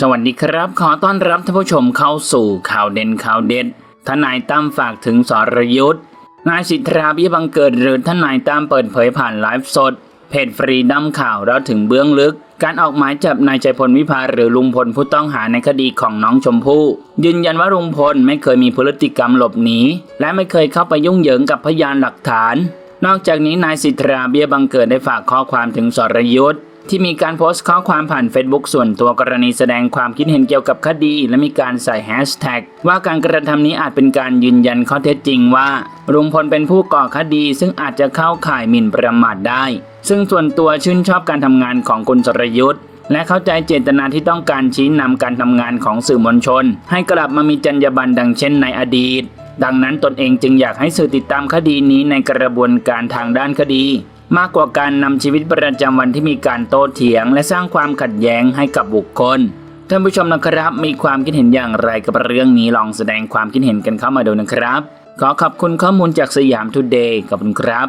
สวัสดีครับ ขอต้อนรับท่านผู้ชมเข้าสู่ข่าวเด่นข่าวเด็ด ทนายตั้มฝากถึงสรยุทธ์นายสิทธาเบี้ยบังเกิดหรือทนายตั้มเปิดเผยผ่านไลฟ์สด เพจฟรีดัมข่าวเราถึงเบื้องลึก การออกหมายจับนายใจพลวิภาหรือลุงพลผู้ต้องหาในคดีของน้องชมพู่ ยืนยันว่าลุงพลไม่เคยมีพฤติกรรมหลบหนีและไม่เคยเข้าไปยุ่งเหยิงกับพยานหลักฐาน นอกจากนี้นายสิทธาเบียบังเกิดได้ฝากข้อความถึงสรยุทธ์ ที่มีการโพสต์ข้อความผ่าน Facebook ส่วนตัวกรณีแสดงความคิดเห็นเกี่ยวกับคดี และมีการใส่แฮชแท็กว่าการกระทำนี้อาจเป็นการยืนยันข้อเท็จจริงว่าลุงพลเป็นผู้ก่อคดี ซึ่งอาจจะเข้าข่ายหมิ่นประมาทได้ ซึ่งส่วนตัวชื่นชอบการทำงานของคุณสรยุทธ์และเข้าใจเจตนาที่ต้องการชี้นำการทำงานของสื่อมวลชน ให้กลับมามีจรรยาบรรณดังเช่นในอดีตดังนั้นตนเองจึงอยากให้สื่อติดตามคดีนี้ในกระบวนการทางด้านคดี มากกว่าการนำชีวิตประจำวันที่มีการโต้เถียง และสร้างความขัดแย้งให้กับบุคคลท่านผู้ชมนะครับ มีความคิดเห็นอย่างไรกับเรื่องนี้ลองแสดงความคิดเห็นกันเข้ามาดูนะครับ ขอขอบคุณข้อมูลจากสยามทูเดย์ขอบคุณครับ